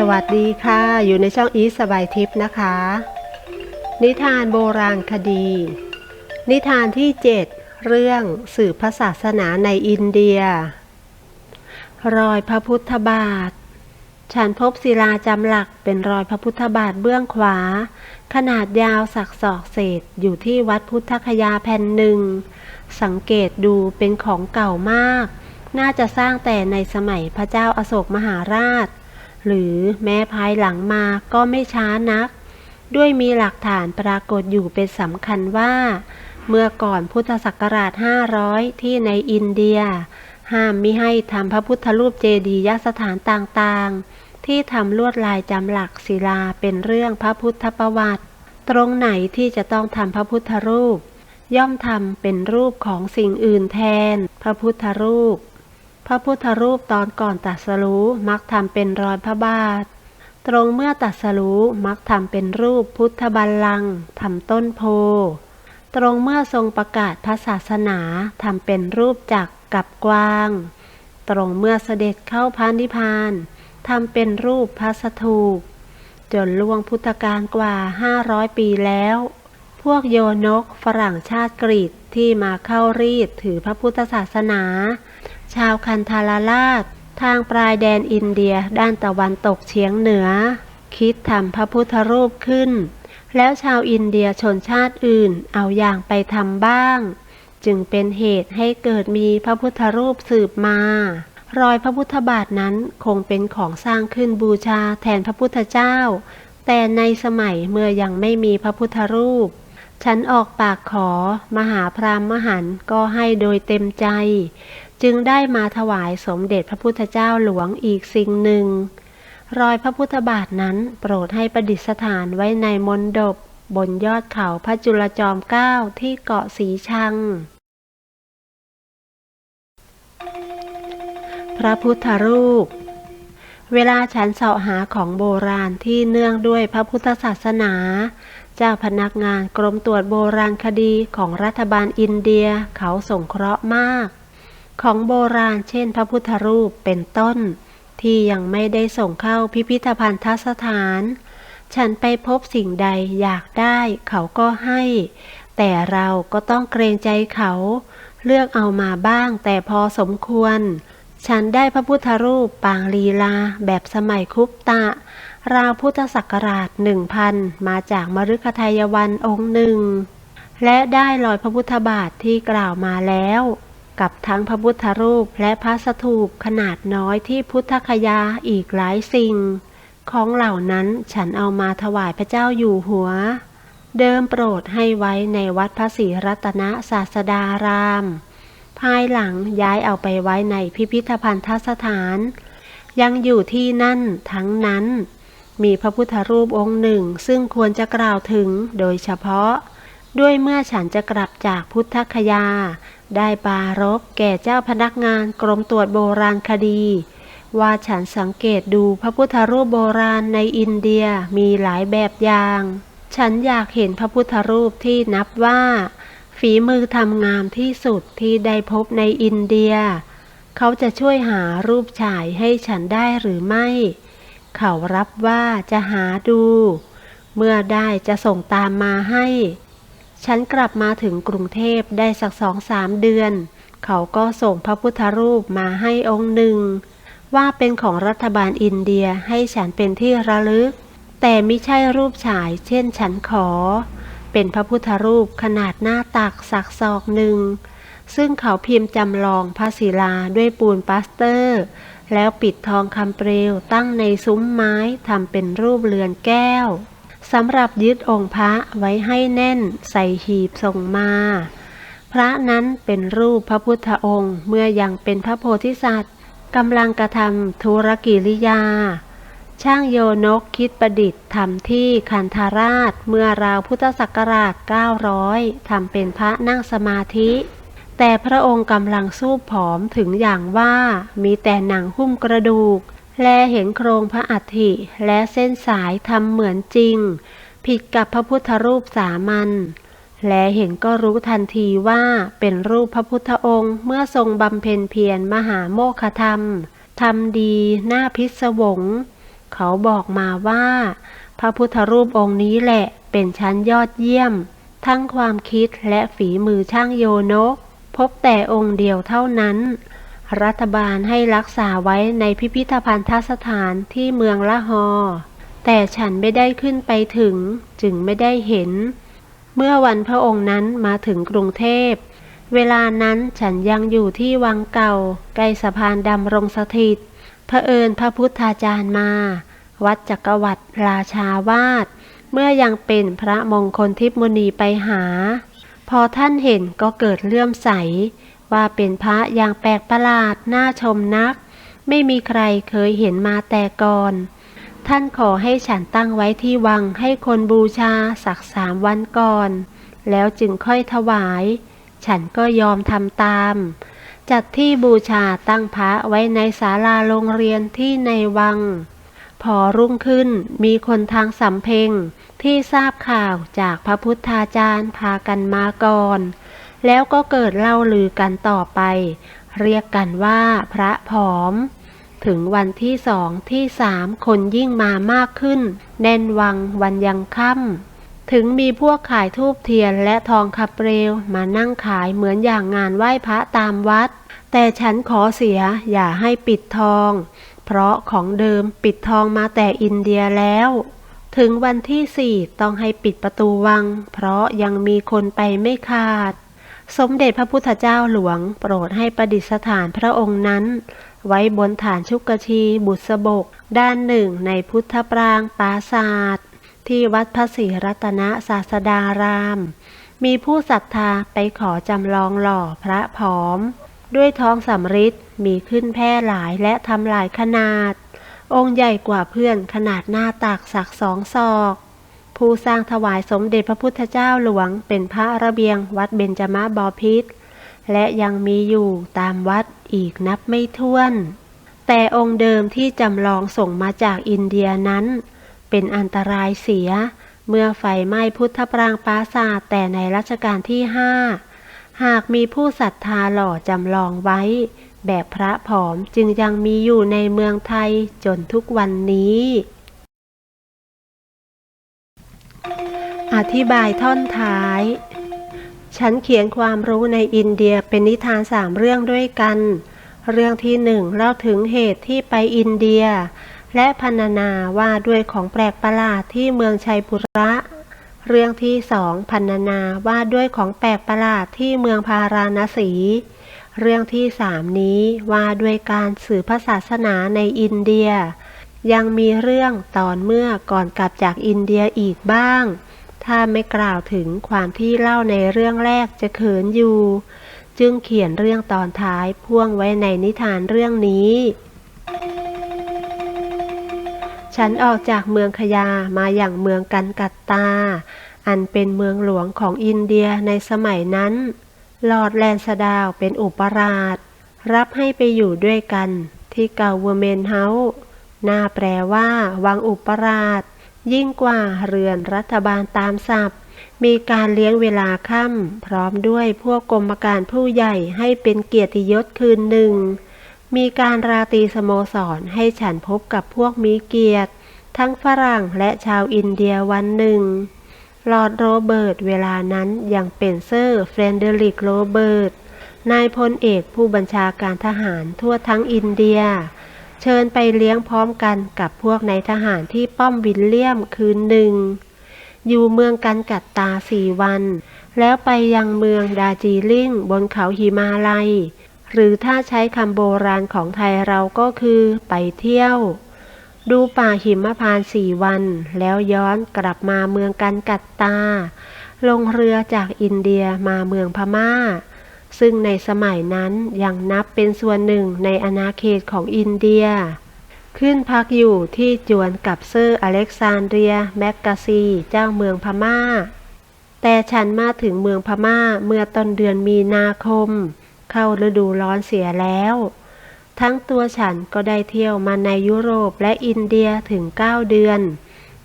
สวัสดีค่ะ อยู่ในช่องอีสบายทิพย์นะคะ นิทานโบราณคดี นิทานที่ 7 เรื่องสืบพระศาสนาในอินเดีย รอยพระพุทธบาท ฉันพบศิลาจำหลักเป็นรอยพระพุทธบาทเบื้องขวา ขนาดยาวสักศอกเศษอยู่ที่วัดพุทธคยาแผ่นหนึ่ง สังเกตดูเป็นของเก่ามาก น่าจะสร้างแต่ในสมัยพระเจ้าอาโศกมหาราช หรือแม้ภายหลังมาก็ไม่ช้านัก ด้วยมีหลักฐานปรากฏอยู่เป็นสำคัญว่า เมื่อก่อนพุทธศักราช 500 ที่ในอินเดีย ห้ามมิให้ทำพระพุทธรูปเจดียสถานต่างๆ ที่ทำลวดลายจำหลักศิลาเป็นเรื่องพระพุทธประวัติ ตรงไหนที่จะต้องทำพระพุทธรูป ย่อมทำเป็นรูปของสิ่งอื่นแทน พระพุทธรูป พระพุทธรูปตอนก่อนตรัสรู้มักทำเป็นรอยพระบาท ตรงเมื่อตรัสรู้มักทำเป็นรูปพุทธบัลลังก์ทำต้นโพ ตรงเมื่อทรงประกาศพระศาสนาทำเป็นรูปจักรกับกวาง ตรงเมื่อเสด็จเข้าพระนิพพานทำเป็นรูปพระสถูปจนล่วงพุทธกาลกว่า 500 ปีแล้ว พวกโยนกฝรั่งชาติกรีกที่มาเข้ารีดถือพระพุทธศาสนา ชาวคันธาราราช ทางปลายแดนอินเดียด้านตะวันตกเฉียงเหนือ คิดทำพระพุทธรูปขึ้น แล้วชาวอินเดียชนชาติอื่นเอาอย่างไปทำบ้าง จึงเป็นเหตุให้เกิดมีพระพุทธรูปสืบมารอยพระพุทธบาทนั้นคงเป็นของสร้างขึ้นบูชาแทนพระพุทธเจ้า แต่ในสมัยเมื่อยังไม่มีพระพุทธรูป ฉันออกปากขอ มหาพรามมหันต์ก็ให้โดยเต็มใจ จึงได้มาถวายสมเด็จพระพุทธเจ้าหลวงอีกสิ่งหนึ่ง รอยพระพุทธบาทนั้นโปรดให้ประดิษฐานไว้ในมณฑปบนยอดเขาพระจุลจอมเกล้าที่เกาะสีชัง พระพุทธรูป เวลาฉันเสาะหาของโบราณที่เนื่องด้วยพระพุทธศาสนาเจ้าพนักงานกรมตรวจโบราณคดีของรัฐบาลอินเดียเขาส่งเคราะห์มาก ของโบราณเช่นพระพุทธรูปเป็นต้น ที่ยังไม่ได้ส่งเข้าพิพิธภัณฑสถาน ฉันไปพบสิ่งใดอยากได้เขาก็ให้ แต่เราก็ต้องเกรงใจเขา เลือกเอามาบ้างแต่พอสมควร ฉันได้พระพุทธรูปปางลีลาแบบสมัยคุปตะ ราวพุทธศักราชหนึ่งพันมาจากมฤคทายวันองค์หนึ่ง และได้รอยพระพุทธบาทที่กล่าวมาแล้ว กับทั้งพระพุทธรูปและพระสถูปขนาดน้อยที่พุทธคยาอีกหลายสิ่ง ของเหล่านั้นฉันเอามาถวายพระเจ้าอยู่หัว เดิมโปรดให้ไว้ในวัดพระศรีรัตนศาสดาราม ภายหลังย้ายเอาไปไว้ในพิพิธภัณฑสถาน ยังอยู่ที่นั่นทั้งนั้น มีพระพุทธรูปองค์หนึ่งซึ่งควรจะกล่าวถึงโดยเฉพาะ ด้วยเมื่อฉันจะกลับจากพุทธคยา ได้ปารบแก่เจ้าพนักงานกรมตรวจโบราณคดี ว่าฉันสังเกตดูพระพุทธรูปโบราณในอินเดียมีหลายแบบอย่าง ฉันอยากเห็นพระพุทธรูปที่นับว่า ฝีมือทำงามที่สุดที่ได้พบในอินเดีย เขาจะช่วยหารูปฉายให้ฉันได้หรือไม่ เขารับว่าจะหาดู เมื่อได้จะส่งตามมาให้ ฉันกลับมาถึงกรุงเทพได้สักสองสามเดือน เขาก็ส่งพระพุทธรูปมาให้องค์หนึ่ง ว่าเป็นของรัฐบาลอินเดียให้ฉันเป็นที่ระลึก แต่ไม่ใช่รูปฉาย เช่นฉันขอ เป็นพระพุทธรูปขนาดหน้าตักสักศอกหนึ่ง ซึ่งเขาพิมพ์จำลองพระศิลาด้วยปูนปาสเตอร์ แล้วปิดทองคำเปลวตั้งในซุ้มไม้ทำเป็นรูปเรือนแก้ว สำหรับยึดองค์พระไว้ให้แน่นใส่หีบส่งมา พระนั้นเป็นรูปพระพุทธองค์เมื่อยังเป็นพระโพธิสัตว์กำลังกระทำธุรกิริยา ช่างโยนกคิดประดิษฐ์ทำที่คันธาราชเมื่อราวพุทธศักราช 900ทำเป็นพระนั่งสมาธิ แต่พระองค์กำลังสู้ผอมถึงอย่างว่ามีแต่หนังหุ้มกระดูก แลเห็นโครงพระอัฐิและเส้นสายทำเหมือนจริง ผิดกับพระพุทธรูปสามัญแลเห็นก็รู้ทันทีว่าเป็นรูปพระพุทธองค์เมื่อทรงบำเพ็ญเพียรมหาโมฆธรรมทำดีหน้าพิศวง เขาบอกมาว่า พระพุทธรูปองค์นี้แหละเป็นชั้นยอดเยี่ยม ทั้งความคิดและฝีมือช่างโยนก พบแต่องค์เดียวเท่านั้น รัฐบาลให้รักษาไว้ในพิพิธภัณฑสถานที่เมืองละฮอ แต่ฉันไม่ได้ขึ้นไปถึง จึงไม่ได้เห็น เมื่อวันพระองค์นั้นมาถึงกรุงเทพ เวลานั้นฉันยังอยู่ที่วังเก่า ใกล้สะพานดำรงสถิตพระเอิญพระพุทธาจารย์มา วัดจักรวรรดิราชาวาสเมื่อยังเป็นพระมงคลทิพมุนีไปหา พอท่านเห็นก็เกิดเลื่อมใส ว่าเป็นพระอย่างแปลกประหลาดน่าชมนัก ไม่มีใครเคยเห็นมาแต่ก่อน ท่านขอให้ฉันตั้งไว้ที่วังให้คนบูชาสักสามวันก่อน แล้วจึงค่อยถวาย ฉันก็ยอมทำตาม จัดที่บูชาตั้งพระไว้ในศาลาโรงเรียนที่ในวัง พอรุ่งขึ้นมีคนทางสำเพ็งที่ทราบข่าวจากพระพุทธาจารย์พากันมาก่อน แล้วก็เกิดเล่าลือกันต่อไป เรียกกันว่าพระผอม ถึงวันที่สองที่สามคนยิ่งมามากขึ้น แน่นวังวันยังค่ำถึงมีพวกขายทูบเทียนและทองขับเปลวมานั่งขายเหมือนอย่างงานไหว้พระตามวัด แต่ฉันขอเสียอย่าให้ปิดทอง เพราะของเดิมปิดทองมาแต่อินเดียแล้วถึงวันที่สี่ต้องให้ปิดประตูวัง เพราะยังมีคนไปไม่ขาด สมเด็จพระพุทธเจ้าหลวง โปรดให้ประดิษฐานพระองค์นั้น ไว้บนฐานชุกชีบุษบก ด้านหนึ่งในพุทธปรางปราศาสตร์ที่วัดพระศรีรัตนศาสดาราม มีผู้ศรัทธาไปขอจำลองหล่อพระผอม ด้วยท้องสำริดมีขึ้นแพร่หลายและทำหลายขนาด องค์ใหญ่กว่าเพื่อนขนาดหน้าตักสักสองศอก ผู้สร้างถวายสมเด็จพระพุทธเจ้าหลวง เป็นพระระเบียงวัดเบญจมาบพิตรและยังมีอยู่ตามวัดอีกนับไม่ถ้วน แต่องค์เดิมที่จำลองส่งมาจากอินเดียนั้น เป็นอันตรายเสีย เมื่อไฟไหม้พุทธปรางปราสาทแต่ในรัชกาลที่ห้าหากมีผู้ศรัทธาหล่อจำลองไว้ แบบพระผอมจึงยังมีอยู่ในเมืองไทยจนทุกวันนี้ อธิบายท่อนท้าย ฉันเขียนความรู้ในอินเดียเป็นนิทานสามเรื่องด้วยกัน เรื่องที่หนึ่งเล่าถึงเหตุที่ไปอินเดีย และพรรณนาว่าด้วยของแปลกประหลาดที่เมืองชัยปุระ เรื่องที่สองพรรณนาว่าด้วยของแปลกประหลาดที่เมืองพาราณสี เรื่องที่สามนี้ว่าด้วยการสื่อพระศาสนาในอินเดีย ยังมีเรื่องตอนเมื่อก่อนกลับจากอินเดียอีกบ้าง ถ้าไม่กล่าวถึงความที่เล่าในเรื่องแรกจะเขินอยู่ จึงเขียนเรื่องตอนท้ายพ่วงไว้ในนิทานเรื่องนี้ ฉันออกจากเมืองขยามาอย่างเมืองกันกัตตา อันเป็นเมืองหลวงของอินเดียในสมัยนั้น ลอร์ดแลนสดาวเป็นอุปราช รับให้ไปอยู่ด้วยกันที่เกาเวอร์เมนเฮาส์น่าแปลว่าวังอุปราช ยิ่งกว่าเรือนรัฐบาลตามศัพท์ มีการเลี้ยงเวลาค่ำพร้อมด้วยพวกกรมการผู้ใหญ่ให้เป็นเกียรติยศคืนหนึ่ง มีการราตรีสโมสรให้ฉันพบกับพวกมีเกียรติ ทั้งฝรั่งและชาวอินเดียวันหนึ่งลอร์ดโรเบิร์ตเวลานั้นยังเป็นเซอร์เฟรนเดริกโรเบิร์ตนายพลเอกผู้บัญชาการทหารทั่วทั้งอินเดีย เชิญไปเลี้ยงพร้อมกันกับพวกนายทหารที่ป้อมวิลเลียมคืนหนึ่ง อยู่เมืองกันกัดตาสี่วัน แล้วไปยังเมืองดาจีลิ่งบนเขาหิมาลัย หรือถ้าใช้คำโบราณของไทยเราก็คือไปเที่ยว ดูป่าหิมพานสี่วัน แล้วย้อนกลับมาเมืองกันกัดตา ลงเรือจากอินเดียมาเมืองพม่า ซึ่งในสมัยนั้นยังนับเป็นส่วนหนึ่งในอาณาเขตของอินเดีย ขึ้นพักอยู่ที่จวนกับเซอร์อเล็กซานเดรียแมกกาซี เจ้าเมืองพม่า แต่ฉันมาถึงเมืองพม่าเมื่อต้นเดือนมีนาคม เข้าฤดูร้อนเสียแล้ว ทั้งตัวฉันก็ได้เที่ยวมาในยุโรปและอินเดียถึง 9 เดือน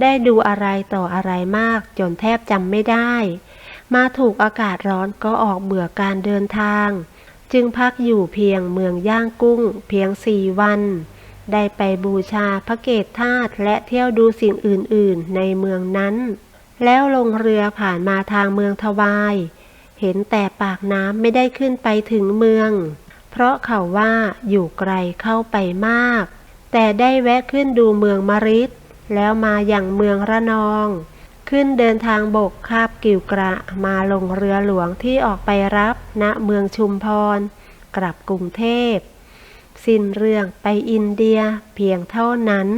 ได้ดูอะไรต่ออะไรมากจนแทบจำไม่ได้ มาถูกอากาศร้อนก็ออกเบื่อการเดินทาง จึงพักอยู่เพียงเมืองย่างกุ้ง เพียงสี่วัน ได้ไปบูชาพระเกศธาตุและเที่ยวดูสิ่งอื่นๆ ในเมืองนั้น แล้วลงเรือผ่านมาทางเมืองทวาย เห็นแต่ปากน้ำไม่ได้ขึ้นไปถึงเมือง เพราะเขาว่าอยู่ไกลเข้าไปมาก แต่ได้แวะขึ้นดูเมืองมริดแล้วมาอย่างเมืองระนอง ขึ้นเดินทางบกคาบกิวกระมาลงเรือหลวงที่ออกไปรับณเมืองชุมพร กลับกรุงเทพ สิ้นเรื่องไปอินเดียเพียงเท่านั้น